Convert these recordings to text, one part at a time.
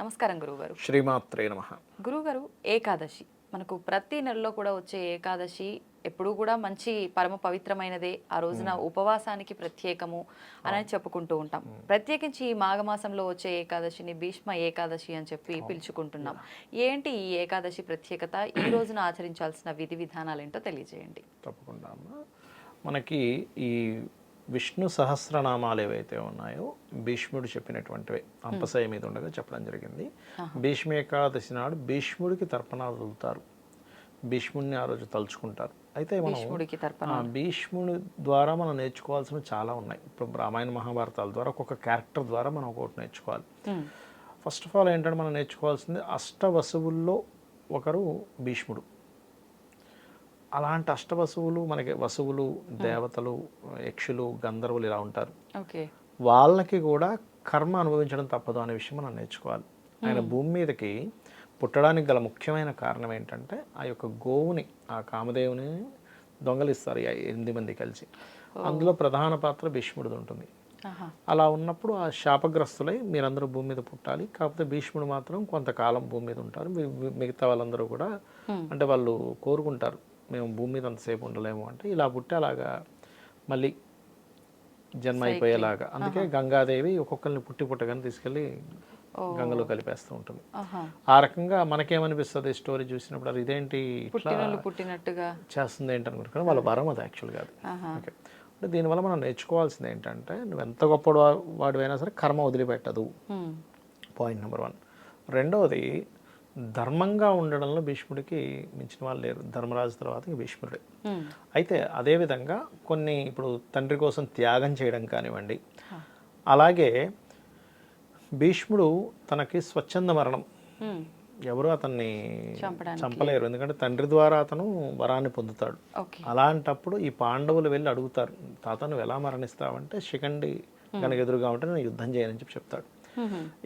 నమస్కారం గురువుగారు. శ్రీమాత్రే నమ. గురువుగారు ఏకాదశి. మనకు ప్రతి నెలలో కూడా వచ్చే ఏకాదశి ఎప్పుడూ కూడా మంచి పరమ పవిత్రమైనదే. ఆ రోజున ఉపవాసానికి ప్రత్యేకము అని చెప్పుకుంటూ ఉంటాం. ప్రత్యేకించి ఈ మాఘమాసంలో వచ్చే ఏకాదశిని భీష్మ ఏకాదశి అని చెప్పి పిలుచుకుంటున్నాం. ఏంటి ఈ ఏకాదశి ప్రత్యేకత? ఈ రోజున ఆచరించాల్సిన విధి విధానాలు ఏంటో తెలియజేయండి. తప్పకుండా మనకి ఈ విష్ణు సహస్రనామాలు ఏవైతే ఉన్నాయో భీష్ముడు చెప్పినటువంటివే. అంపశయ మీద ఉండగా చెప్పడం జరిగింది. భీష్మ ఏకాదశి నాడు భీష్ముడికి తర్పణాలు వదులుతారు. భీష్ముడిని ఆ రోజు తలుచుకుంటారు. అయితే మనం భీష్ముడి ద్వారా మనం నేర్చుకోవాల్సినవి చాలా ఉన్నాయి. ఇప్పుడు రామాయణ మహాభారతాల ద్వారా ఒక్కొక్క క్యారెక్టర్ ద్వారా మనం ఒక్కొక్కటి నేర్చుకోవాలి. ఫస్ట్ ఆఫ్ ఆల్ ఏంటంటే మనం నేర్చుకోవాల్సింది అష్టవసువుల్లో ఒకరు భీష్ముడు. అలాంటి అష్టవసువులు మనకి వసువులు దేవతలు యక్షులు గంధర్వులు ఇలా ఉంటారు. వాళ్ళకి కూడా కర్మ అనుభవించడం తప్పదు అనే విషయం మనం నేర్చుకోవాలి. ఆయన భూమి మీదకి పుట్టడానికి గల ముఖ్యమైన కారణం ఏంటంటే ఆ యొక్క గోవుని ఆ కామదేవుని దొంగలిస్తారు ఎనిమిది మంది కలిసి. అందులో ప్రధాన పాత్ర భీష్ముడిది ఉంటుంది. అలా ఉన్నప్పుడు ఆ శాపగ్రస్తులై మీరందరూ భూమి మీద పుట్టాలి. కాకపోతే భీష్ముడు మాత్రం కొంతకాలం భూమి మీద ఉంటారు. మిగతా వాళ్ళందరూ కూడా అంటే వాళ్ళు కోరుకుంటారు. మేము భూమి మీద అంతసేపు ఉండలేము అంటే ఇలా పుట్టి అలాగా మళ్ళీ జన్మ అయిపోయేలాగా. అందుకే గంగాదేవి ఒక్కొక్కరిని పుట్టి పుట్టగానే తీసుకెళ్ళి గంగలో కలిపేస్తూ ఉంటుంది. ఆ రకంగా మనకేమనిపిస్తుంది స్టోరీ చూసినప్పుడు అది ఇదేంటి పుట్టినట్టుగా. చేస్తుంది ఏంటి అనుకుంటున్నాను వాళ్ళ వరం అది యాక్చువల్ కాదు. ఆహా. ఓకే. అంటే దీనివల్ల మనం నేర్చుకోవాల్సింది ఏంటంటే నువ్వు ఎంత గొప్ప వాడివైనా సరే కర్మ వదిలిపెట్టదు. పాయింట్ నెంబర్ వన్ రెండవది ధర్మంగా ఉండడంలో భీష్ముడికి మించిన వాళ్ళు లేరు. ధర్మరాజు తర్వాత భీష్ముడే. అయితే అదేవిధంగా కొన్ని ఇప్పుడు తండ్రి కోసం త్యాగం చేయడం కానివ్వండి అలాగే భీష్ముడు తనకి స్వచ్ఛంద మరణం. ఎవరు అతన్ని. చంపలేరు. ఎందుకంటే తండ్రి ద్వారా అతను వరాన్ని పొందుతాడు. అలాంటప్పుడు ఈ పాండవులు వెళ్ళి అడుగుతారు తాత నువ్వు ఎలా మరణిస్తావంటే శిఖండి కనుక ఎదురుగా ఉంటే నేను యుద్ధం చేయనని చెప్పి చెప్తాడు.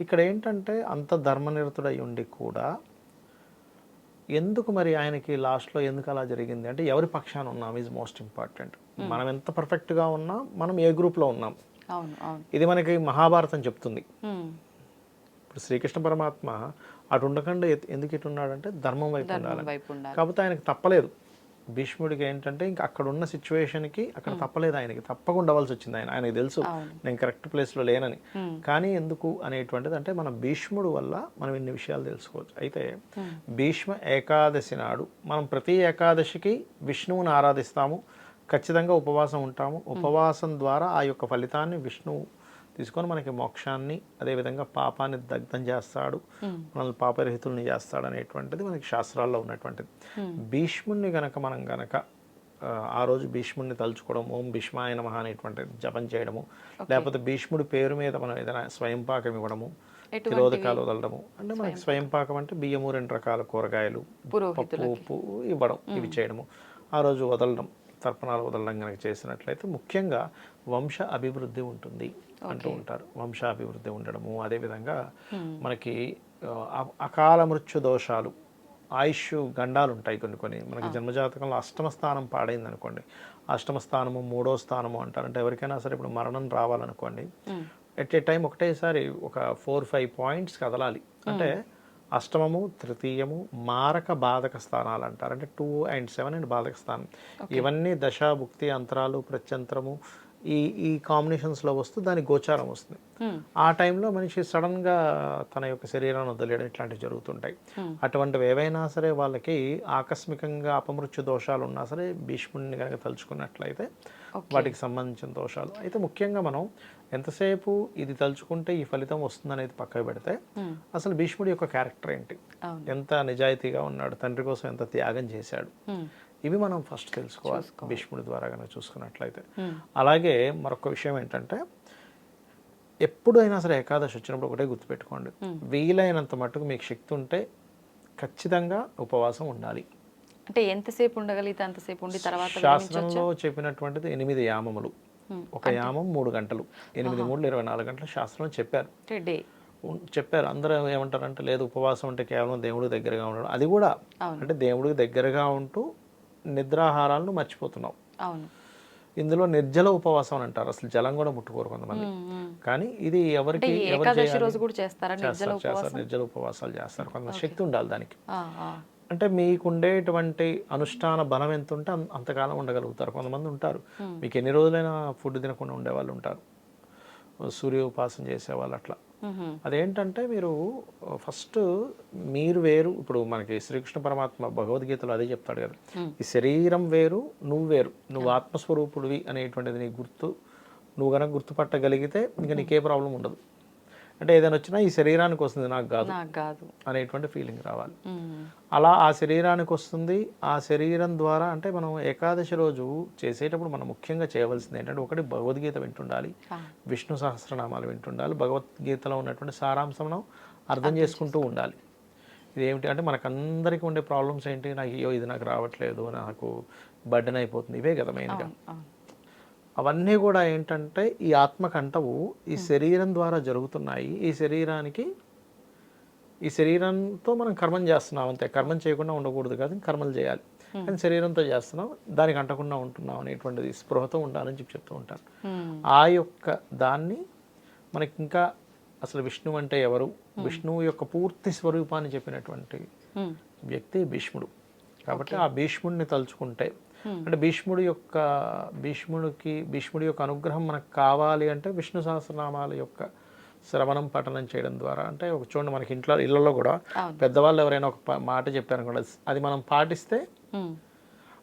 ఇక్కడ ఏంటంటే అంత ధర్మనిరతుడై ఉండి కూడా ఎందుకు మరి ఆయనకి లాస్ట్లో ఎందుకు అలా జరిగింది? అంటే ఎవరి పక్షాన ఉన్నాం ఈజ్ మోస్ట్ ఇంపార్టెంట్ మనం ఎంత పర్ఫెక్ట్గా ఉన్నా మనం ఏ గ్రూప్లో ఉన్నాం? ఇది మనకి మహాభారతం చెప్తుంది. ఇప్పుడు శ్రీకృష్ణ పరమాత్మ అటు ఉండకుండా ఎందుకు ఇటు ఉన్నాడంటే ధర్మం వైపు ఉండాలి ధర్మం వైపు ఉండాలి. కాకపోతే ఆయనకు తప్పలేదు. భీష్ముడికి ఏంటంటే ఇంకా అక్కడ ఉన్న సిచ్యువేషన్కి అక్కడ తప్పలేదు ఆయనకి. తప్పకుండా ఉండవలసి వచ్చింది ఆయన. ఆయనకి తెలుసు. నేను కరెక్ట్ ప్లేస్లో లేనని. కానీ ఎందుకు అనేటువంటిది అంటే మన భీష్ముడు వల్ల మనం ఇన్ని విషయాలు తెలుసుకోవచ్చు. అయితే భీష్మ ఏకాదశి నాడు మనం ప్రతి ఏకాదశికి విష్ణువుని ఆరాధిస్తాము. ఖచ్చితంగా ఉపవాసం ఉంటాము. ఉపవాసం ద్వారా ఆ యొక్క ఫలితాన్ని విష్ణువు తీసుకొని మనకి మోక్షాన్ని అదేవిధంగా పాపాన్ని దగ్ధం చేస్తాడు. మనల్ని పాపరహితుల్ని చేస్తాడు అనేటువంటిది మనకి శాస్త్రాల్లో ఉన్నటువంటిది. భీష్ముడిని గనక మనం గనక ఆ, రోజు భీష్ముడిని తలుచుకోవడం ఓం భీష్మాయ నమః అనేటువంటి జపం చేయడము లేకపోతే భీష్ముడి పేరు మీద మనం ఏదైనా స్వయం పాకం ఇవ్వడము తిరోధకాలు వదలడము అంటే మనకి స్వయం పాకం అంటే బియ్యము రెండు రకాల కూరగాయలు పప్పు ఉప్పు ఇవ్వడం ఇవి చేయడము. ఆ రోజు వదలడం తర్పణాలు వదలడం కనుక చేసినట్లయితే ముఖ్యంగా వంశ అభివృద్ధి ఉంటుంది. అంటూ ఉంటారు. వంశ అభివృద్ధి ఉండడము అదేవిధంగా మనకి ఆ, అ- అకాల మృత్యు దోషాలు ఆయుష్ గండాలు ఉంటాయి కొన్ని కొన్ని. మనకి జన్మజాతకంలో అష్టమ స్థానం పాడైంది అనుకోండి అష్టమ స్థానము మూడో స్థానము అంటారు అంటే ఎవరికైనా సరే ఇప్పుడు మరణం రావాలనుకోండి ఎట్ ఏ టైం ఒకటేసారి ఒక ఫోర్ ఫైవ్ పాయింట్స్ కదలాలి. అంటే అష్టమము తృతీయము మారక బాధక స్థానాలు అంటారు. అంటే టూ అండ్ సెవెన్ అండ్ బాధక స్థానం. ఇవన్నీ దశ భుక్తి అంతరాలు ప్రత్యంతరము ఈ ఈ కాంబినేషన్స్లో వస్తూ దాని గోచారం వస్తుంది. ఆ టైంలో మనిషి సడన్గా తన యొక్క శరీరాన్ని వదిలేయడం ఇట్లాంటివి జరుగుతుంటాయి. అటువంటివి ఏవైనా సరే వాళ్ళకి ఆకస్మికంగా అపమృత్యు దోషాలు ఉన్నా సరే భీష్ముడిని కనుక తలుచుకున్నట్లయితే వాటికి సంబంధించిన దోషాలు. అయితే ముఖ్యంగా మనం ఎంతసేపు ఇది తలుచుకుంటే ఈ ఫలితం వస్తుంది అనేది పక్కకు పెడితే అసలు భీష్ముడి యొక్క క్యారెక్టర్ ఏంటి. ఎంత నిజాయితీగా ఉన్నాడు? తండ్రి కోసం ఎంత త్యాగం చేశాడు? ఇవి మనం ఫస్ట్ తెలుసుకోవాలి. భీష్ముడి ద్వారా కనుక చూసుకున్నట్లయితే. అలాగే మరొక విషయం ఏంటంటే ఎప్పుడైనా సరే ఏకాదశి వచ్చినప్పుడు ఒకటే గుర్తుపెట్టుకోండి. వీలైనంత మటుకు మీకు శక్తి ఉంటే ఖచ్చితంగా ఉపవాసం ఉండాలి. అంటే ఎంతసేపు ఉండగలిగితే అంతసేపు ఉండి తర్వాత శాస్త్రంలో చెప్పినటువంటిది ఎనిమిది యామములు. ఒక యామం మూడు గంటలు. ఎనిమిది మూడు ఇరవై నాలుగు గంటలు శాస్త్రంలో చెప్పారు. చెప్పారు. అందరూ ఏమంటారంటే లేదు ఉపవాసం అంటే కేవలం దేవుడికి దగ్గరగా ఉండడం. అది కూడా అంటే దేవుడికి దగ్గరగా ఉంటూ నిద్రాహారాలను మర్చిపోతున్నాం. అవును. ఇందులో నిర్జల ఉపవాసం అని అంటారు. అసలు జలం కూడా ముట్టుకోరు కొంతమంది. కానీ ఇది ఎవరికి చేస్తారా? నిర్జల ఉపవాసాలు చేస్తారు. కొంత శక్తి ఉండాలి దానికి. అంటే మీకు ఉండేటువంటి అనుష్ఠాన బలం ఎంత ఉంటే అంత- అంతకాలం ఉండగలుగుతారు. కొంతమంది ఉంటారు. మీకు ఎన్ని రోజులైనా ఫుడ్ తినకుండా ఉండేవాళ్ళు ఉంటారు. సూర్య ఉపాసన చేసేవాళ్ళు అట్లా. అదేంటంటే మీరు ఫస్ట్ మీరు వేరు. ఇప్పుడు మనకి శ్రీకృష్ణ పరమాత్మ భగవద్గీతలో అదే చెప్తాడు కదా. ఈ శరీరం వేరు నువ్వు వేరు. నువ్వు ఆత్మస్వరూపుడివి అనేటువంటిది నీ గుర్తు. నువ్వు కనుక గుర్తుపట్టగలిగితే ఇంకా నీకే ప్రాబ్లం ఉండదు. అంటే ఏదైనా వచ్చినా ఈ శరీరానికి వస్తుంది నాకు కాదు కాదు. అనేటువంటి ఫీలింగ్ రావాలి. అలా ఆ శరీరానికి వస్తుంది ఆ శరీరం ద్వారా అంటే మనం ఏకాదశి రోజు చేసేటప్పుడు మనం ముఖ్యంగా చేయవలసింది ఏంటంటే ఒకటి భగవద్గీత వింటుండాలి. విష్ణు సహస్రనామాలు వింటుండాలి భగవద్గీతలో ఉన్నటువంటి సారాంశం మనం అర్థం చేసుకుంటూ ఉండాలి. ఇది ఏమిటి అంటే మనకందరికీ ఉండే ప్రాబ్లమ్స్ ఏంటి నాకు అయ్యో ఇది నాకు రావట్లేదు నాకు బర్డెన్ అయిపోతుంది ఇవే కదా మెయిన్గా అవన్నీ కూడా ఏంటంటే ఈ ఆత్మకంటవు ఈ శరీరం ద్వారా జరుగుతున్నాయి. ఈ శరీరానికి ఈ శరీరంతో మనం కర్మం చేస్తున్నాం అంతే. కర్మం చేయకుండా ఉండకూడదు కాదు కర్మలు చేయాలి. కానీ శరీరంతో చేస్తున్నాం దానికి అంటకుండా ఉంటున్నాం అనేటువంటిది స్పృహతో ఉండాలని చెప్పి చెప్తూ ఉంటాను ఆ యొక్క దాన్ని మనకి ఇంకా అసలు విష్ణువు అంటే ఎవరు? విష్ణువు యొక్క పూర్తి స్వరూపాన్ని చెప్పినటువంటి వ్యక్తి భీష్ముడు. కాబట్టి ఆ భీష్ముడిని తలుచుకుంటే అంటే భీష్ముడి యొక్క భీష్ముడికి భీష్ముడి యొక్క అనుగ్రహం మనకు కావాలి అంటే విష్ణు సహస్రనామాల యొక్క శ్రవణం పఠనం చేయడం ద్వారా. అంటే ఒక చూడండి మనకి ఇంట్లో ఇళ్ళలో కూడా. పెద్దవాళ్ళు ఎవరైనా ఒక మాట చెప్పారు కూడా అది మనం పాటిస్తే ఉమ్,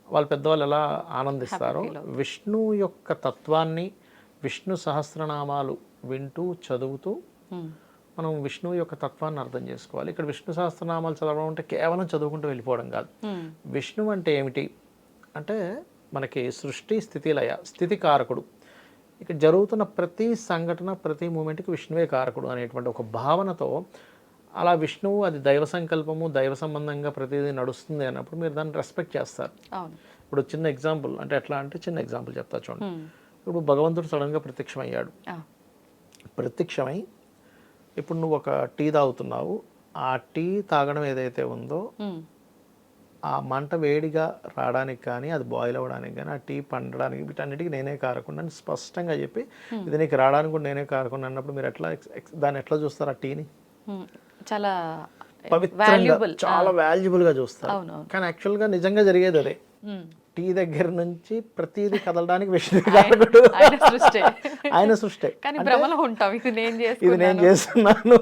వాళ్ళు పెద్దవాళ్ళు ఎలా ఆనందిస్తారో విష్ణు యొక్క తత్వాన్ని విష్ణు సహస్రనామాలు వింటూ చదువుతూ ఉమ్, మనం విష్ణువు యొక్క తత్వాన్ని అర్థం చేసుకోవాలి. ఇక్కడ విష్ణు సహస్రనామాలు చదవడం అంటే కేవలం చదువుకుంటూ వెళ్ళిపోవడం కాదు. ఉమ్, విష్ణువు అంటే ఏమిటి? అంటే మనకి సృష్టి స్థితి లయ స్థితి కారకుడు. ఇక్కడ జరుగుతున్న ప్రతి సంఘటన ప్రతి మూమెంట్కి విష్ణువే కారకుడు అనేటువంటి ఒక భావనతో అలా విష్ణువు అది దైవ సంకల్పము దైవ సంబంధంగా ప్రతిదీ నడుస్తుంది అన్నప్పుడు మీరు దాన్ని రెస్పెక్ట్ చేస్తారు. ఇప్పుడు చిన్న ఎగ్జాంపుల్ అంటే ఎట్లా అంటే చిన్న ఎగ్జాంపుల్ చెప్తా చూడండి. ఇప్పుడు భగవంతుడు సడన్గా ప్రత్యక్షమయ్యాడు. ప్రత్యక్షమై ఇప్పుడు నువ్వు ఒక టీ తాగుతున్నావు. ఆ టీ తాగడం ఏదైతే ఉందో ఆ మంట వేడిగా రావడానికి కానీ అది బాయిల్ అవ్వడానికి కానీ ఆ టీ పండడానికి వీటన్నిటికీ నేనే కారకుండా స్పష్టంగా చెప్పి ఇది నీకు రావడానికి కూడా నేనే కారకుండా అన్నప్పుడు మీరు ఎట్లా దాన్ని ఎట్లా చూస్తారు ఆ టీని? చాలా పవిత్రంగా చాలా valuable గా చూస్తారు. కానీ యాక్చువల్గా నిజంగా జరిగేది అదే. టీ దగ్గర నుంచి ప్రతిదీ కదలడానికి విష్ణు ఆయన సృష్టి. ఇది నేను చేస్తున్నాను.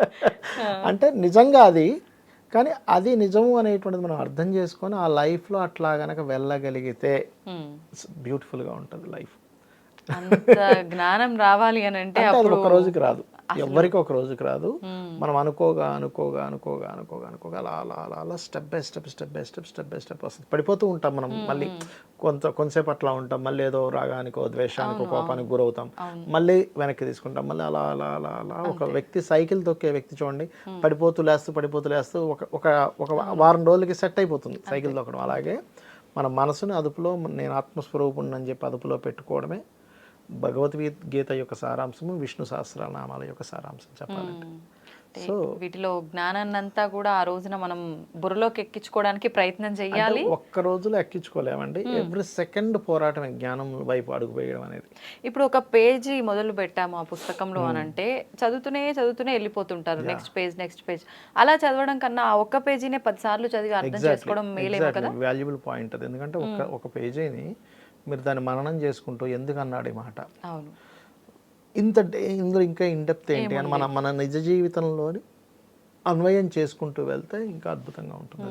అంటే నిజంగా అది కానీ అది నిజము అనేటువంటిది మనం అర్థం చేసుకొని ఆ లైఫ్లో అట్లా గనక వెళ్ళగలిగితే బ్యూటిఫుల్గా ఉంటుంది లైఫ్. జ్ఞానం రావాలి అని అంటే ఒక రోజుకి రాదు. ఎవరికి ఒక రోజుకి రాదు. మనం అనుకోగా అనుకోగా అనుకోగా అనుకోగా అనుకోగా అలా అలా అలా అలా step by step step by step step by step వస్తుంది. పడిపోతూ ఉంటాం మనం మళ్ళీ కొంత కొంతసేపు అట్లా ఉంటాం. మళ్ళీ ఏదో రాగానికో ద్వేషానికో కోపానికి గురవుతాం. మళ్ళీ వెనక్కి తీసుకుంటాం. మళ్ళీ అలా అలా అలా అలా ఒక వ్యక్తి సైకిల్ తొక్కే వ్యక్తి చూడండి. పడిపోతూ లేస్తూ పడిపోతూ లేస్తూ ఒక ఒక ఒక వారం రోజులకి సెట్ అయిపోతుంది సైకిల్ తొక్కడం. అలాగే మన మనసుని అదుపులో నేను ఆత్మస్వరూపుణ్ణి అని చెప్పి అదుపులో పెట్టుకోవడమే భగవద్గీత యొక్క సారాంశము విష్ణు సహస్రనామాల యొక్క సారాంశం చెప్పాలంటే. అంటే వీటిలో జ్ఞానాన్ని అంతా కూడా ఆ రోజున మనం బుర్రలోకి ఎక్కించుకోవడానికి ప్రయత్నం చెయ్యాలి. ఒక్క రోజులో ఎక్కించుకోలేమండి. ఎవ్రీ సెకండ్ పోరాటం జ్ఞానం వైపు అడుగు వేయడం అనేది. ఇప్పుడు ఒక పేజీ మొదలు పెట్టాము ఆ పుస్తకంలో అని అంటే చదువుతూనే చదువుతూనే వెళ్ళిపోతుంటారు నెక్స్ట్ పేజ్ నెక్స్ట్ పేజ్. అలా చదవడం కన్నా ఆ ఒక్క పేజీనే పది సార్లు చదివి అర్థం చేసుకోవడం మేలేమో కదా? వాల్యుబుల్ పాయింట్ అది. ఎందుకంటే ఒక ఒక పేజీని మీరు దాన్ని మననం చేసుకుంటూ ఎందుకు అన్నాడు ఈ మాట? అవును. ఇంత ఇందులో ఇంకా ఇండెప్త్ ఏంటి? అని మన మన నిజ జీవితంలోని అన్వయం చేసుకుంటూ వెళ్తే ఇంకా అద్భుతంగా ఉంటుంది.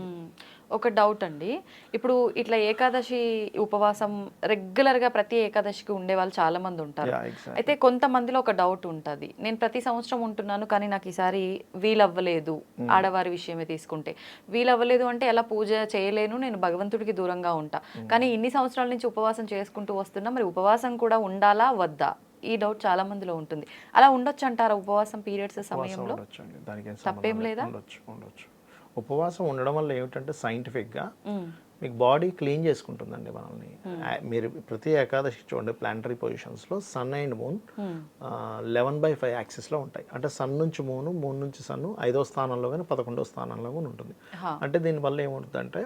ఒక డౌట్ అండి. ఇప్పుడు ఇట్లా ఏకాదశి ఉపవాసం రెగ్యులర్గా ప్రతి ఏకాదశికి ఉండే వాళ్ళు చాలా మంది ఉంటారు. అయితే కొంతమందిలో ఒక డౌట్ ఉంటుంది. నేను ప్రతి సంవత్సరం ఉంటున్నాను కానీ నాకు ఈసారి వీలవ్వలేదు ఆడవారి విషయమే తీసుకుంటే. వీలవ్వలేదు అంటే ఎలా పూజ చేయలేను నేను భగవంతుడికి దూరంగా ఉంటా. కానీ ఇన్ని సంవత్సరాల నుంచి ఉపవాసం చేసుకుంటూ వస్తున్నా మరి ఉపవాసం కూడా ఉండాలా వద్దా? ఈ డౌట్ చాలా మందిలో ఉంటుంది. అలా ఉండొచ్చు అంటారా ఉపవాసం పీరియడ్స్ సమయంలో? తప్పేం లేదు. ఉండొచ్చు. ఉపవాసం ఉండడం వల్ల ఏమిటంటే సైంటిఫిక్గా. మీకు బాడీ క్లీన్ చేసుకుంటుందండి మనల్ని. మీరు ప్రతి ఏకాదశి చూడండి planetary పొజిషన్స్లో sun and moon eleven by five యాక్సిస్లో ఉంటాయి. అంటే సన్ నుంచి మూను మూన్ నుంచి సన్ను ఐదో స్థానంలో కానీ పదకొండో స్థానంలో కానీ ఉంటుంది. అంటే దీనివల్ల ఏముంటుందంటే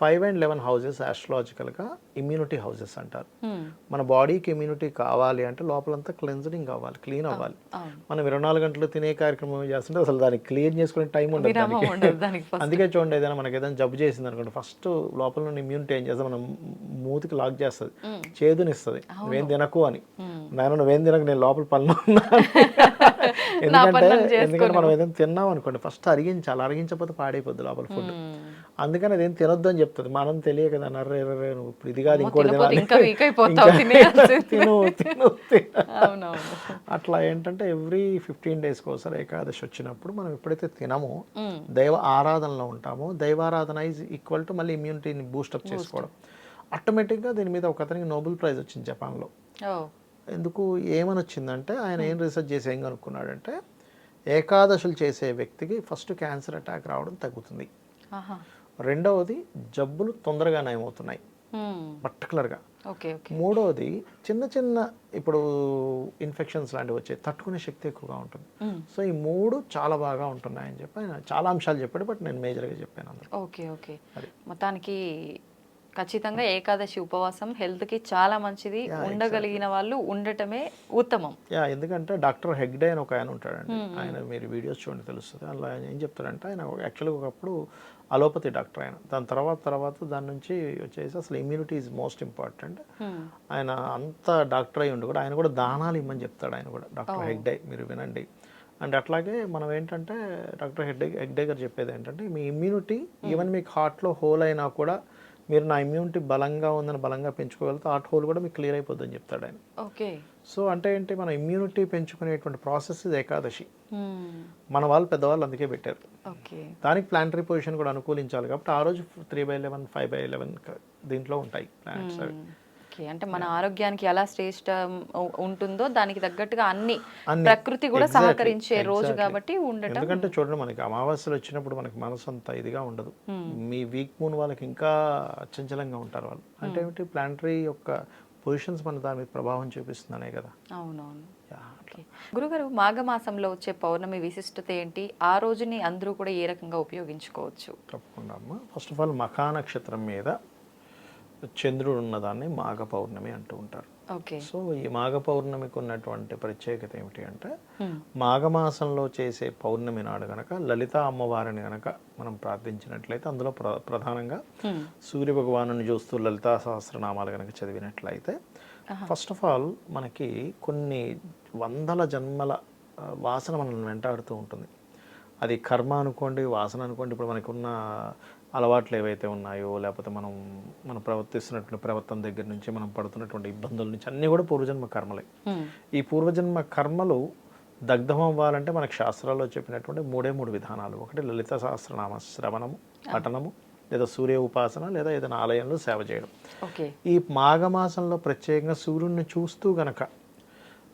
ఫైవ్ అండ్ లెవెన్ హౌసెస్ ఆస్ట్రాలజికల్గా ఇమ్యూనిటీ హౌసెస్ అంటారు. మ్మ్. మన బాడీకి ఇమ్యూనిటీ కావాలి అంటే లోపలంతా క్లెన్జరింగ్ అవ్వాలి క్లీన్ అవ్వాలి. మనం ఇరవై నాలుగు గంటలు తినే కార్యక్రమం చేస్తుంటే అసలు దానికి క్లీన్ చేసుకునే టైం ఉండదు దానికి. అందుకే చూడండి ఏదైనా మనకి ఏదైనా జబ్బు చేసింది అనుకోండి ఫస్ట్ లోపల నుండి ఇమ్యూనిటీ ఏం చేస్తుంది? మనం మూతికి లాక్ చేస్తుంది. చేదునిస్తుంది. నువ్వేం తినకు అని. నేను నువ్వేం తినకు నేను లోపల పనులు. ఎందుకంటే ఎందుకంటే మనం ఏదైనా తిన్నాం అనుకోండి ఫస్ట్ అరిగించాలి. అరిగించకపోతే పాడైపోద్ది లోపల ఫుడ్. అందుకని అదేం తినొద్దు అని చెప్తుంది మనం తెలియక కదా నర్రే నువ్వు ఇప్పుడు ఇది కాదు ఇంకోటి. తిను తిను అట్లా ఏంటంటే ఎవ్రీ ఫిఫ్టీన్ డేస్కి ఒకసారి ఏకాదశి వచ్చినప్పుడు మనం ఎప్పుడైతే తినమో. దైవ ఆరాధనలో ఉంటామో దైవారాధన ఈజ్ ఈక్వల్ టు మళ్ళీ ఇమ్యూనిటీని బూస్టప్ చేసుకోవడం. ఆటోమేటిక్గా దీని మీద ఒక అతనికి నోబెల్ ప్రైజ్ వచ్చింది జపాన్లో. ఎందుకు ఏమని వచ్చిందంటే ఆయన ఏం రీసెర్చ్ చేసి ఏం కనుక్కున్నాడంటే ఏకాదశులు చేసే వ్యక్తికి ఫస్ట్ క్యాన్సర్ అటాక్ రావడం తగ్గుతుంది. రెండవది జబ్బులు తొందరగా నయమవుతున్నాయి. పర్టికులర్గా. మూడవది చిన్న చిన్న ఇప్పుడు ఇన్ఫెక్షన్స్ లాంటివి వచ్చాయి. తట్టుకునే శక్తి ఎక్కువగా ఉంటుంది. సో ఈ మూడు చాలా బాగా ఉంటున్నాయని చెప్పి ఆయన చాలా అంశాలు చెప్పాడు. బట్ నేను మేజర్గా చెప్పాను అందులో. Okay okay. మొత్తానికి ఖచ్చితంగా ఏకాదశి ఉపవాసం హెల్త్కి చాలా మంచిది. ఉండగలిగిన వాళ్ళు ఉండటమే ఉత్తమం. యా ఎందుకంటే డాక్టర్ హెగ్డే అని ఒక ఆయన ఉంటాడండి. ఆయన మీరు వీడియోస్ చూడండి తెలుస్తుంది. అలా ఆయన ఏం చెప్తాడంటే ఆయన యాక్చువల్గా ఒకప్పుడు అలోపతి డాక్టర్ ఆయన. దాని తర్వాత తర్వాత దాని నుంచి వచ్చేసి అసలు ఇమ్యూనిటీ ఈజ్ మోస్ట్ ఇంపార్టెంట్. ఆయన అంత డాక్టర్ అయి ఉండి కూడా ఆయన కూడా దానాలు ఇమ్మని చెప్తాడు ఆయన కూడా. డాక్టర్ హెగ్డే మీరు వినండి. అండ్ అట్లాగే మనం ఏంటంటే డాక్టర్ హెగ్డే హెగ్డే గారు చెప్పేది ఏంటంటే మీ ఇమ్యూనిటీ ఈవెన్ మీకు హార్ట్లో హోల్ అయినా కూడా మీరు నా ఇమ్యూనిటీ బలంగా ఉందని బలంగా పెంచుకోగలిగితే హార్ట్ హోల్ కూడా మీకు క్లియర్ అయిపోద్దని చెప్తాడు ఆయన. ఓకే సో అంటే ఏంటి మన ఇమ్యూనిటీ పెంచుకునేటువంటి ప్రాసెస్ ఇది ఏకాదశి. మన వాళ్ళు పెద్దవాళ్ళు అందుకే పెట్టారు. దానికి ప్లానటరీ పొజిషన్ కూడా అనుకూలించాలి కాబట్టి ఆ రోజు three by eleven five by eleven దీంట్లో ఉంటాయి ప్లానెట్స్ అవి. అంటే మన ఆరోగ్యానికి ఎలా శ్రేష్ట ఉంటుందో దానికి తగ్గట్టుగా అన్ని. ప్రకృతి కూడా సహకరించే రోజు. కాబట్టి ఉండటం ఎందుకంటే చూడండి మనకి అమావాస్యలు వచ్చినప్పుడు మనకి మనసు అంత ఇదిగా ఉండదు. మీ వీక్ మూన్ వాళ్ళకి ఇంకా చంచలంగా ఉంటారు వాళ్ళు. అంటే ఏమిటి? ప్లానటరీ యొక్క పొజిషన్స్ మన దాని మీద ప్రభావం చూపిస్తుందనే కదా. అవునవును. గురుగారు మాఘమాసంలో వచ్చే పౌర్ణమి విశిష్టత ఏంటి? ఆ రోజుని అందరూ కూడా ఏ రకంగా ఉపయోగించుకోవచ్చు? తప్పకుండా అమ్మ. ఫస్ట్ ఆఫ్ ఆల్ మఖా నక్షత్రం మీద చంద్రుడు ఉన్నదాన్ని మాఘ పౌర్ణమి అంటూ ఉంటారు. సో ఈ మాఘ పౌర్ణమికి ఉన్నటువంటి ప్రత్యేకత ఏమిటి అంటే. మాఘమాసంలో చేసే పౌర్ణమి నాడు గనక లలిత అమ్మవారిని గనక మనం ప్రార్థించినట్లయితే అందులో ప్ర ప్రధానంగా. సూర్య భగవాను చూస్తూ లలితా సహస్రనామాలు కనుక చదివినట్లయితే ఫస్ట్ ఆఫ్ ఆల్ మనకి కొన్ని వందల జన్మల వాసన మనల్ని వెంటాడుతూ ఉంటుంది అది కర్మ అనుకోండి వాసన అనుకోండి ఇప్పుడు మనకు ఉన్న అలవాట్లు ఏవైతే ఉన్నాయో లేకపోతే మనం మనం ప్రవర్తిస్తున్నటువంటి ప్రవర్తన దగ్గర నుంచి మనం పడుతున్నటువంటి ఇబ్బందుల నుంచి అన్నీ కూడా పూర్వజన్మ కర్మలే. ఈ పూర్వజన్మ కర్మలు దగ్ధం అవ్వాలంటే మనకు శాస్త్రాల్లో చెప్పినటువంటి మూడే మూడు విధానాలు. ఒకటి లలిత సహస్రనామ శ్రవణము పఠనము లేదా సూర్య ఉపాసన లేదా ఏదైనా ఆలయంలో సేవ చేయడం. ఈ మాఘమాసంలో ప్రత్యేకంగా సూర్యుడిని చూస్తూ గనక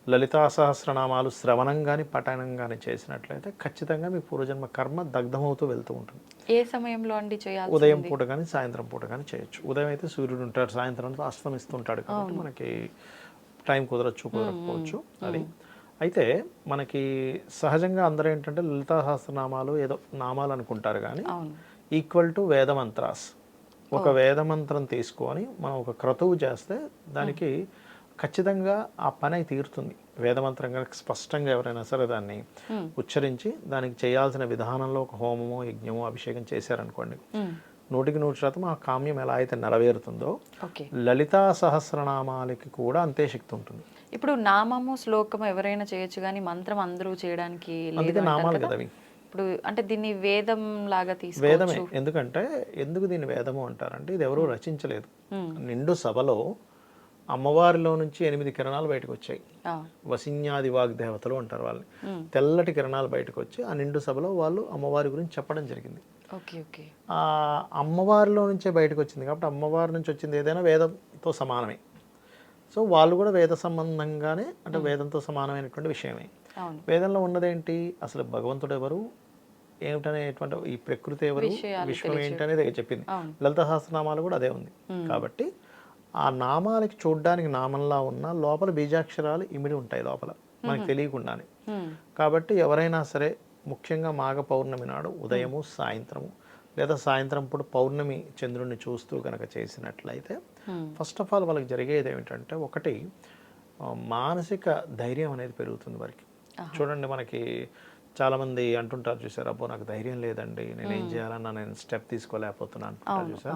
లలితా సహస్రనామాలు శ్రవణం కానీ పఠనం కానీ చేసినట్లయితే ఖచ్చితంగా మీ పూర్వజన్మ కర్మ దగ్ధమవుతూ వెళ్తూ ఉంటుంది. ఏ సమయంలో అండి చేయాలి ఉదయం పూట కానీ సాయంత్రం పూట కానీ చేయొచ్చు. ఉదయం అయితే సూర్యుడు ఉంటాడు సాయంత్రం అస్తమిస్తుంటాడు కాబట్టి మనకి టైం కుదరచ్చు కుదరకపోవచ్చు అది. అయితే మనకి సహజంగా అందరూ ఏంటంటే లలితా సహస్రనామాలు ఏదో నామాలు అనుకుంటారు కానీ ఈక్వల్ టు వేదమంత్రాస్. ఒక వేదమంత్రం తీసుకొని మనం ఒక క్రతువు చేస్తే దానికి ఖచ్చితంగా ఆ పని అయి తీరుతుంది. వేదమంత్రం కనుక స్పష్టంగా ఎవరైనా సరే దాన్ని ఉచ్చరించి దానికి చేయాల్సిన విధానంలో ఒక హోమమో యజ్ఞమో అభిషేకం చేశారనుకోండి. నూటికి నూరు శాతం ఆ కామ్యం ఎలా అయితే నెరవేరుతుందో లలితా సహస్రనామాలకి కూడా అంతే శక్తి ఉంటుంది. ఇప్పుడు నామము శ్లోకము ఎవరైనా చేయొచ్చు కానీ మంత్రం అందరూ చేయడానికి అందుకే నామాలు కదా? అవి ఇప్పుడు అంటే దీన్ని వేదం లాగా వేదమే. తీసుకోవచ్చు ఎందుకంటే ఎందుకు దీన్ని వేదము అంటారంటే ఇది ఎవరూ రచించలేదు. నిండు సభలో అమ్మవారిలో నుంచి ఎనిమిది కిరణాలు బయటకు వచ్చాయి వసిన్యాది వాగ్దేవతలు అంటారు వాళ్ళని. తెల్లటి కిరణాలు బయటకు వచ్చి ఆ నిండు సభలో వాళ్ళు అమ్మవారి గురించి చెప్పడం జరిగింది. Okay okay. ఆ అమ్మవారిలో నుంచే బయటకు వచ్చింది కాబట్టి అమ్మవారి నుంచి వచ్చింది ఏదైనా వేదంతో సమానమే. సో వాళ్ళు కూడా వేద సంబంధంగానే అంటే వేదంతో సమానమైనటువంటి విషయమే. వేదంలో ఉన్నదేంటి? అసలు భగవంతుడు ఎవరు? ఏమిటనేటువంటి ఈ ప్రకృతి ఎవరు? విశ్వం ఏంటనేది చెప్పింది. లలిత సహస్రనామాలు కూడా అదే ఉంది. కాబట్టి ఆ నామాలకి చూడడానికి నామంలా ఉన్న లోపల బీజాక్షరాలు ఇమిడి ఉంటాయి లోపల. మనకు తెలియకుండానే. కాబట్టి ఎవరైనా సరే ముఖ్యంగా మాఘ పౌర్ణమి నాడు ఉదయము సాయంత్రము లేదా సాయంత్రం పూట పౌర్ణమి చంద్రుడిని చూస్తూ కనుక చేసినట్లయితే. ఫస్ట్ ఆఫ్ ఆల్ వాళ్ళకి జరిగేది ఏమిటంటే ఒకటి మానసిక ధైర్యం అనేది పెరుగుతుంది వారికి. చూడండి మనకి చాలామంది అంటుంటారు చూసారు అబ్బో నాకు ధైర్యం లేదండి నేను ఏం చేయాలన్నా నేను స్టెప్ తీసుకోలేకపోతున్నాను అంటుంటారు చూసారు?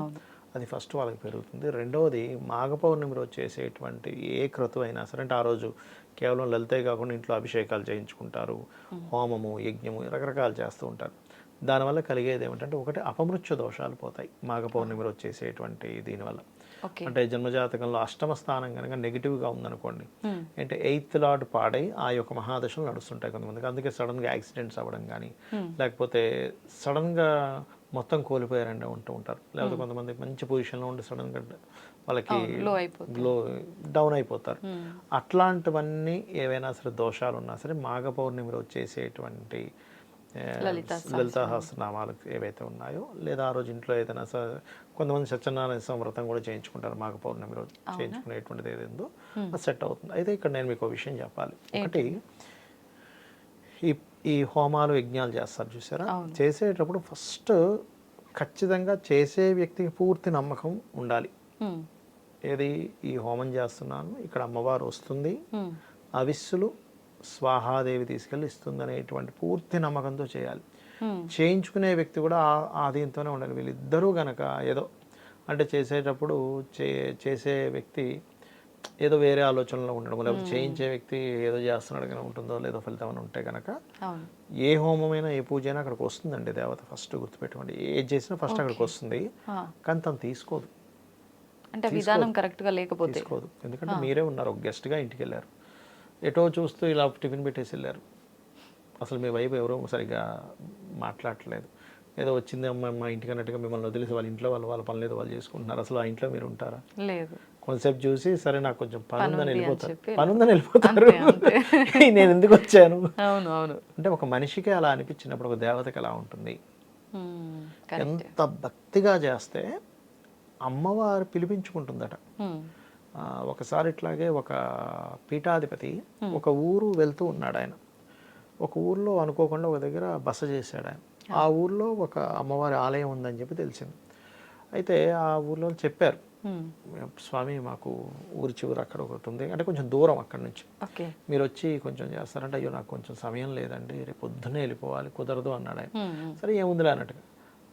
అది ఫస్ట్ వాళ్ళకి పెరుగుతుంది. రెండవది మాఘ పౌర్ణమి రోజు చేసేటువంటి ఏ క్రతువు అయినా సరే అంటే ఆ రోజు కేవలం లలితే కాకుండా ఇంట్లో అభిషేకాలు చేయించుకుంటారు హోమము యజ్ఞము రకరకాలు చేస్తూ ఉంటారు. దానివల్ల కలిగేది ఏమిటంటే ఒకటి అపమృత్యు దోషాలు పోతాయి మాఘ పౌర్ణమి రోజు చేసేటువంటి దీనివల్ల. అంటే జన్మజాతకంలో అష్టమ స్థానం కనుక నెగిటివ్గా ఉందనుకోండి. అంటే ఎయిత్ లార్డ్ పాడై ఆ యొక్క మహాదశలు నడుస్తుంటాయి కొంతమందికి. అందుకే సడన్గా యాక్సిడెంట్స్ అవ్వడం కానీ లేకపోతే సడన్గా మొత్తం కోల్పోయారంటే ఉంటూ ఉంటారు. లేకపోతే కొంతమంది మంచి పొజిషన్లో ఉండి సడన్గా వాళ్ళకి లో అయిపోతుంది లో డౌన్ అయిపోతారు. అట్లాంటివన్నీ ఏవైనా సరే దోషాలు ఉన్నా సరే మాఘ పౌర్ణమి రోజు చేసేటువంటి ఆ, లలిత సహస్రనామాలు. ఏవైతే ఉన్నాయో లేదా ఆ రోజు ఇంట్లో ఏదైనా స- కొంతమంది సత్యనారాయణ స్వామి వ్రతం కూడా చేయించుకుంటారు మాఘ పౌర్ణమి రోజు చేయించుకునేటువంటిది ఏదేందో అది సెట్ అవుతుంది. అయితే ఇక్కడ నేను మీకు ఒక విషయం చెప్పాలి. ఒకటి ఈ ఈ హోమాలు యజ్ఞాలు చేస్తారు చూసారా? చేసేటప్పుడు ఫస్ట్ ఖచ్చితంగా చేసే వ్యక్తికి పూర్తి నమ్మకం ఉండాలి. ఏది? ఈ హోమం చేస్తున్నాను ఇక్కడ అమ్మవారు వస్తుంది. అవిస్సులు స్వాహాదేవి తీసుకెళ్ళి ఇస్తుంది అనేటువంటి పూర్తి నమ్మకంతో చేయాలి. చేయించుకునే వ్యక్తి కూడా ఆ- ఆ దీంతోనే ఉండాలి. వీళ్ళిద్దరూ గనక ఏదో అంటే చేసేటప్పుడు చే చేసే వ్యక్తి ఏదో వేరే ఆలోచనలో ఉండడం లేకపోతే చేయించే వ్యక్తి ఏదో చేస్తున్నాడు కానీ ఉంటుందో లేదో ఫలితం అని ఉంటే కనుక ఏ హోమమైనా ఏ పూజ అయినా అక్కడికి వస్తుందండి దేవత ఫస్ట్ గుర్తుపెట్టుకోండి. ఏది చేసినా ఫస్ట్ అక్కడికి వస్తుంది. కానీ తను తీసుకోదు. అంటే విధానం కరెక్ట్గా లేకపోతే. తీసుకోదు. ఎందుకంటే మీరే ఉన్నారు ఒక గెస్ట్గా ఇంటికి వెళ్ళారు. ఎటో చూస్తూ ఇలా టిఫిన్ పెట్టేసి వెళ్ళారు. అసలు మీ వైపు ఎవరో సరిగ్గా మాట్లాడట్లేదు. ఏదో వచ్చింది అమ్మ మా ఇంటికి అన్నట్టుగా మిమ్మల్ని వదిలేసి వాళ్ళ ఇంట్లో వాళ్ళు వాళ్ళ పని లేదు వాళ్ళు చేసుకుంటున్నారు. అసలు ఆ ఇంట్లో మీరు ఉంటారా? లేదు. కొంతసేపు చూసి సరే నాకు కొంచెం పని ఉందని వెళ్ళిపోతారు. పని ఉందని వెళ్ళిపోతారు. నేను ఎందుకు వచ్చాను? అవును అవును. అంటే ఒక మనిషికి అలా అనిపించినప్పుడు ఒక దేవతకి ఎలా ఉంటుంది. ఎంత భక్తిగా చేస్తే అమ్మవారు పిలిపించుకుంటుందట. ఒకసారి ఇట్లాగే ఒక పీఠాధిపతి ఒక ఊరు వెళ్తూ ఉన్నాడు ఆయన. ఒక ఊర్లో అనుకోకుండా ఒక దగ్గర బస చేశాడు ఆయన. ఆ. ఊర్లో ఒక అమ్మవారి ఆలయం ఉందని చెప్పి తెలిసింది. అయితే ఆ ఊర్లో చెప్పారు. స్వామి మాకు ఊరి చివరి అక్కడ ఒకటి ఉంది. అంటే కొంచెం దూరం అక్కడ నుంచి. మీరు వచ్చి కొంచెం చేస్తారంటే అయ్యో నాకు కొంచెం సమయం లేదండి. రేపు పొద్దున్నే వెళ్ళిపోవాలి. కుదరదు అన్నాడు ఆయన. సరే ఏముందిలే అన్నట్టుగా.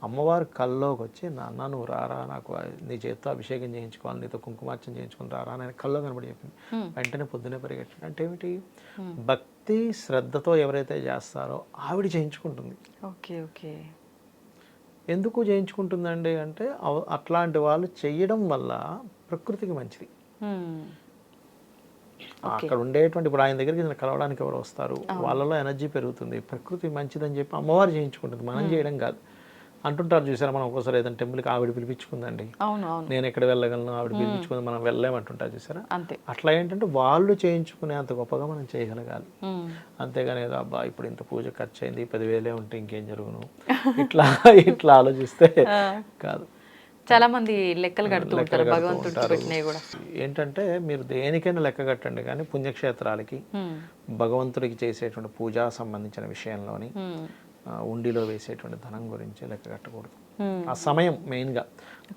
అమ్మవారు కల్లోకి వచ్చి నాన్న నువ్వు రారా? నాకు నీ చేతితో అభిషేకం చేయించుకోవాలి. నీతో కుంకుమార్చన చేయించుకుని రారా? అని ఆయన కల్లో కనబడి చెప్పింది. వెంటనే పొద్దునే పరిగెట్టాడు. అంటే ఏమిటి? భక్తి శ్రద్ధతో ఎవరైతే చేస్తారో ఆవిడ చేయించుకుంటుంది. Okay okay. ఎందుకు చేయించుకుంటుందండి అంటే అట్లాంటి వాళ్ళు చేయడం వల్ల ప్రకృతికి మంచిది. అక్కడ ఉండేటువంటి ఇప్పుడు ఆయన దగ్గరికి కలవడానికి ఎవరు వస్తారు. వాళ్ళలో ఎనర్జీ పెరుగుతుంది. ప్రకృతి మంచిదని చెప్పి అమ్మవారు చేయించుకుంటుంది మనం చేయడం కాదు. అంటుంటారు చూసారా మనం ఒక్కోసారి ఏదైనా టెంపుల్కి ఆవిడ పిలిపించుకుందండి. నేను ఎక్కడ వెళ్ళగలను ఆవిడ పిలిపించుకుంది మనం వెళ్ళలేమంటుంటారు చూసారా? అంతే. అట్లా ఏంటంటే వాళ్ళు చేయించుకునే అంత గొప్పగా మనం చేయగలగాలి. అంతేగాని ఏదో అబ్బా ఇప్పుడు ఇంత పూజ ఖర్చు అయింది పదివేలే ఉంటే ఇంకేం జరుగును? ఇట్లా ఇట్లా ఆలోచిస్తే కాదు. చాలా మంది లెక్కలు కడుతూ లెక్కలు ఉంటారు కడుతూ భగవంతుడికి ఉంటారు. పెట్టినవి కూడా. ఏంటంటే మీరు దేనికైనా లెక్క కట్టండి కానీ పుణ్యక్షేత్రాలకి. భగవంతుడికి చేసేటువంటి పూజా సంబంధించిన విషయంలోని ఉండిలో వేసేటువంటి ధనం గురించి లెక్క కట్టకూడదు. హ్మ్. ఆ సమయం మెయిన్గా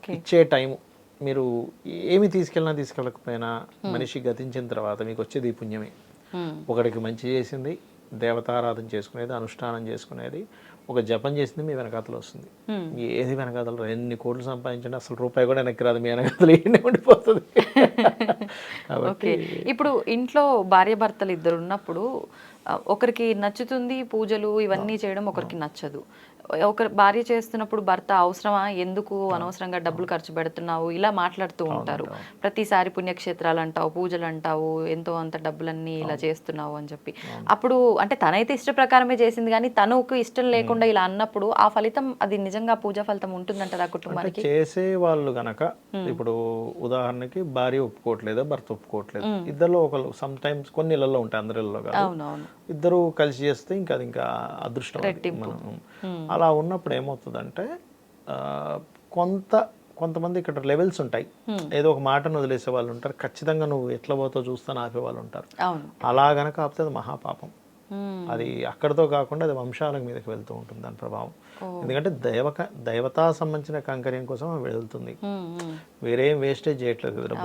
ఇచ్చే టైం మీరు ఏమి తీసుకెళ్ళినా తీసుకెళ్ళకపోయినా మనిషి గతించిన తర్వాత మీకు వచ్చేది పుణ్యమే. హ్మ్. ఒకడికి మంచి చేసింది దేవతారాధన చేసుకునేది అనుష్ఠానం చేసుకునేది ఒక జపం చేసింది మీ వెనకాతలు వస్తుంది. ఏది వెనకాతలు ఎన్ని కోట్లు సంపాదించండి అసలు రూపాయి కూడా వెనక్కి రాదు. మీ వెనకాతలు ఏంటి ఉండిపోతుంది. ఓకే. ఇప్పుడు ఇంట్లో భార్య భర్తలు ఇద్దరు ఉన్నప్పుడు ఒకరికి నచ్చుతుంది పూజలు ఇవన్నీ చేయడం ఒకరికి నచ్చదు. ఒకరి భార్య చేస్తున్నప్పుడు భర్త అవసరమా? ఎందుకు అనవసరంగా డబ్బులు ఖర్చు పెడుతున్నావు? ఇలా మాట్లాడుతూ ఉంటారు. ప్రతిసారి పుణ్యక్షేత్రాలు అంటావు పూజలు అంటావు ఎంతో అంత డబ్బులన్నీ ఇలా చేస్తున్నావు అని చెప్పి. అప్పుడు అంటే తనైతే ఇష్ట ప్రకారమే చేసింది కానీ తనకు ఇష్టం లేకుండా ఇలా అన్నప్పుడు ఆ ఫలితం అది నిజంగా పూజా ఫలితం ఉంటుందంటారా కుటుంబానికి? చేసే వాళ్ళు గనక ఇప్పుడు ఉదాహరణకి భార్య ఒప్పుకోవట్లేదు భర్త ఒప్పుకోవట్లేదు? ఇద్దరిలో ఒకరు సమ్ టైమ్స్ కొన్ని ఇళ్ళలో ఉంటాయి అందరి ఇళ్ళలో కాదు. అవునవును. ఇద్దరు కలిసి చేస్తే ఇంకా అది ఇంకా అదృష్టం అది. మనం అలా ఉన్నప్పుడు ఏమవుతుందంటే కొంత కొంతమంది ఇక్కడ లెవెల్స్ ఉంటాయి. ఏదో ఒక మాటను వదిలేసే వాళ్ళు ఉంటారు. ఖచ్చితంగా నువ్వు ఎట్లా పోతో చూస్తాను ఆపే వాళ్ళు ఉంటారు. అలా గనక ఆపితే అది మహాపాపం. మ్మ్. అది అక్కడితో కాకుండా అది వంశాల మీదకి వెళ్తూ ఉంటుంది దాని ప్రభావం. ఎందుకంటే దైవ దైవతా సంబంధించిన కంకర్యం కోసం వెళ్తుంది. వేరేం వేస్టేజ్ చేయట్లేదు కదా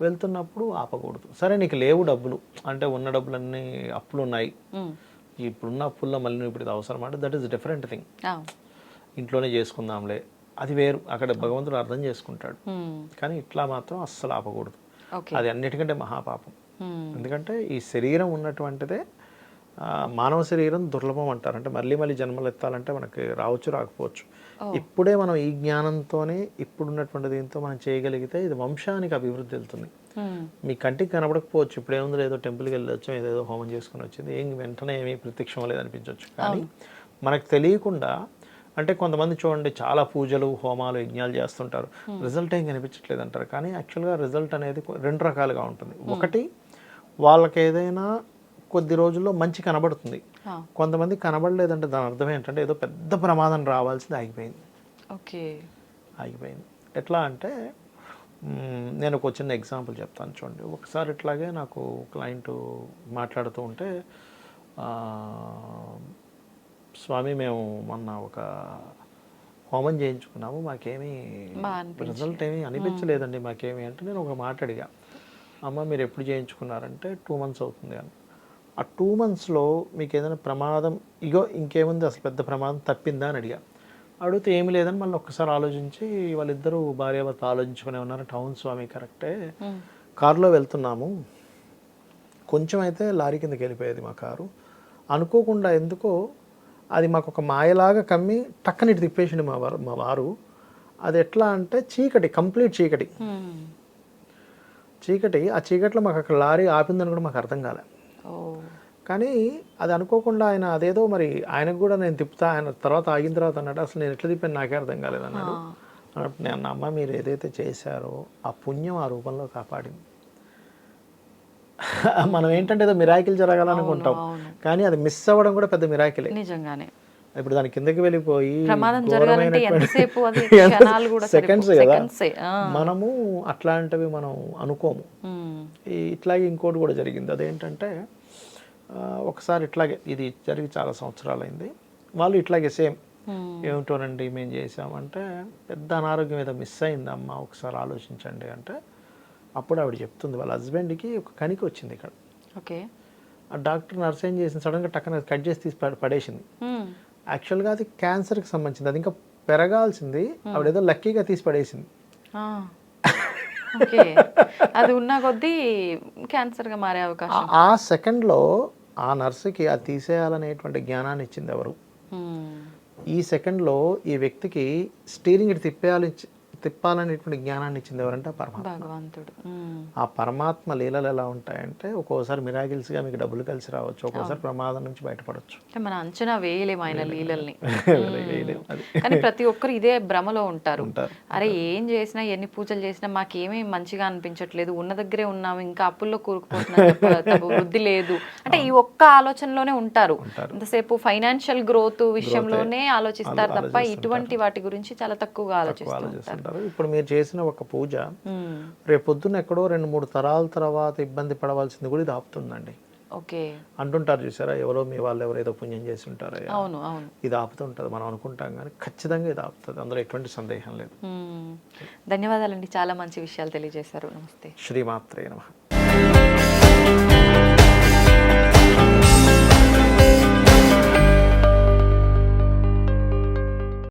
వెళ్తున్నప్పుడు ఆపకూడదు. సరే నీకు లేవు డబ్బులు. అంటే ఉన్న డబ్బులన్నీ అప్పులు ఉన్నాయి. ఇప్పుడున్న అప్పుల్లో మళ్ళీ నువ్వు ఇప్పుడు అవసరం అంటే దట్ ఈస్ డిఫరెంట్ థింగ్ ఇంట్లోనే చేసుకుందాంలే. అది వేరు. అక్కడ భగవంతుడు అర్థం చేసుకుంటాడు. కానీ ఇట్లా మాత్రం అస్సలు ఆపకూడదు. అది అన్నిటికంటే మహాపాపం. ఎందుకంటే ఈ శరీరం ఉన్నటువంటిదే మానవ శరీరం దుర్లభం అంటారు. అంటే మళ్ళీ మళ్ళీ జన్మలు ఎత్తాలంటే మనకి రావచ్చు రాకపోవచ్చు. ఇప్పుడే మనం ఈ జ్ఞానంతోనే ఇప్పుడున్నటువంటి దీంతో మనం చేయగలిగితే ఇది వంశానికి అభివృద్ధి వెళ్తుంది. మీ కంటికి కనబడకపోవచ్చు. ఇప్పుడు ఏముంది ఏదో టెంపుల్కి వెళ్ళి వచ్చాం ఏదేదో హోమం చేసుకుని వచ్చింది ఏం వెంటనే ఏమీ ప్రత్యక్షం లేదనిపించవచ్చు కానీ మనకు తెలియకుండా అంటే కొంతమంది చూడండి చాలా పూజలు హోమాలు యజ్ఞాలు చేస్తుంటారు. రిజల్ట్ ఏం కనిపించట్లేదు అంటారు. కానీ యాక్చువల్గా రిజల్ట్ అనేది రెండు రకాలుగా ఉంటుంది. ఒకటి వాళ్ళకి ఏదైనా కొద్ది రోజుల్లో మంచి కనబడుతుంది. కొంతమంది కనబడలేదంటే దాని అర్థం ఏంటంటే ఏదో పెద్ద ప్రమాదం రావాల్సింది ఆగిపోయింది. ఓకే. ఆగిపోయింది. ఎట్లా అంటే నేను ఒక చిన్న ఎగ్జాంపుల్ చెప్తాను చూడండి. ఒకసారి ఇట్లాగే నాకు క్లయింట్ మాట్లాడుతూ ఉంటే స్వామి మేము మొన్న ఒక హోమం చేయించుకున్నాము మాకేమీ. రిజల్ట్ ఏమీ అనిపించలేదండి మాకేమీ అంటే నేను ఒక మాట అడిగా. అమ్మ మీరు ఎప్పుడు చేయించుకున్నారంటే టూ మంత్స్ అవుతుంది అని. ఆ టూ మంత్స్లో మీకు ఏదైనా ప్రమాదం ఇగో ఇంకేముంది? అసలు పెద్ద ప్రమాదం తప్పిందా? అని అడిగా. అడిగితే ఏమీ లేదని మళ్ళీ ఒక్కసారి ఆలోచించి వాళ్ళిద్దరూ భార్యాభర్త ఆలోచించుకునే ఉన్నారు. టౌన్ స్వామి కరెక్టే. కారులో వెళ్తున్నాము. కొంచెం అయితే లారీ కిందకి వెళ్ళిపోయేది మా కారు. అనుకోకుండా ఎందుకో అది మాకు ఒక మాయలాగా కమ్మి టక్కని ఇటు తిప్పేసింది మా వారు మా వారు. అది ఎట్లా అంటే చీకటి కంప్లీట్ చీకటి. చీకటి ఆ చీకట్లో మాకు అక్కడ లారీ ఆపిందని కూడా మాకు అర్థం కాలే. ఓ. కానీ అది అనుకోకుండా ఆయన అదేదో మరి ఆయనకు కూడా నేను తిప్పుతా ఆయన తర్వాత ఆగిన తర్వాత అన్నాడు అసలు నేను ఎట్లా తిప్పాను? నాకే అర్థం కాలేదు అన్నాడు అన్నప్పుడు నేను అమ్మ మీరు ఏదైతే చేశారో ఆ పుణ్యం ఆ రూపంలో కాపాడింది. మనం ఏంటంటే ఏదో మిరాకిల్ జరగాలనుకుంటాం. కానీ అది మిస్ అవ్వడం కూడా పెద్ద మిరాకిలే. నిజంగానే. ఇప్పుడు దాని కిందకి వెళ్ళిపోయి సరిపో- కదా. మనము అట్లాంటివి మనం అనుకోము. ఇట్లాగే ఇంకోటి కూడా జరిగింది. అదేంటంటే ఒకసారి ఇట్లాగే ఇది జరిగి చాలా సంవత్సరాలైంది. వాళ్ళు ఇట్లాగే సేమ్ మ్మ్. ఏమిటోనండి మేము చేసామంటే పెద్ద అనారోగ్యం ఏదో మిస్ అయింది అమ్మ ఒకసారి ఆలోచించండి అంటే అప్పుడు ఆవిడ చెప్తుంది. వాళ్ళ హస్బెండ్కి ఒక కణికి వచ్చింది ఇక్కడ. ఓకే. ఆ డాక్టర్ నర్స్ ఏం చేసింది? సడన్గా టక్కన కట్ చేసి తీసి పడే- పడేసింది. మ్మ్. యాక్చువల్గా అది క్యాన్సర్కి సంబంధించింది. అది ఇంకా పెరగాల్సింది. ఆవిడ ఏదో లక్కీగా తీసి పడేసింది. అది ఉన్న కొద్దీ క్యాన్సర్గా మారే అవకాశం. ఆ సెకండ్లో ఆ నర్సుకి అది తీసేయాలనేటువంటి జ్ఞానాన్ని ఇచ్చింది ఎవరు. ఈ సెకండ్లో ఈ వ్యక్తికి స్టీరింగ్ ఇటు తిప్పేయాలి తిప్పాలనేటువంటి జ్ఞానాన్ని ఇచ్చింది ఎవరంటే ఆ పరమాత్మ. భగవంతుడు. ఆ పరమాత్మ లీలలు ఎలా ఉంటాయంటే ఒక్కోసారి మిరాకిల్స్గా మీకు డబ్బులు కలిసి రావచ్చు ఒక్కోసారి ప్రమాదం నుంచి బయటపడవచ్చు మన అంచనా వేయలేము ఆయన లీలల్ని. కానీ ప్రతి ఒక్కరు ఇదే భ్రమలో ఉంటారు. అరే ఏం చేసినా ఎన్ని పూజలు చేసినా మాకేమీ మంచిగా అనిపించట్లేదు. ఉన్న దగ్గరే ఉన్నాము ఇంకా అప్పుల్లో కూరుకుపోతున్నాం వృద్ధి లేదు. అంటే ఈ ఒక్క ఆలోచనలోనే ఉంటారు. ఇంతసేపు ఫైనాన్షియల్ గ్రోత్ విషయంలోనే ఆలోచిస్తారు తప్ప ఇటువంటి వాటి గురించి చాలా తక్కువగా ఆలోచిస్తూ ఉంటారు ఆలోచిస్తుంటారు ఇప్పుడు మీరు చేసిన ఒక పూజ మ్మ్. రేపు పొద్దున్న ఎక్కడో రెండు మూడు తరాల తర్వాత ఇబ్బంది పడవలసింది కూడా ఇది ఆపుతుందండి. ఓకే. అంటుంటారు చూసారా? ఎవరో మీ వాళ్ళు ఎవరో ఏదో పుణ్యం చేసి ఉంటారా అవును అవును. ఇది ఆపుతుంటుంది మనం అనుకుంటాం కానీ ఖచ్చితంగా ఇది ఆపుతుంది. అందులో ఎటువంటి సందేహం లేదు. ధన్యవాదాలండి. చాలా మంచి విషయాలు తెలియజేశారు. నమస్తే. శ్రీమాత్రే నమ.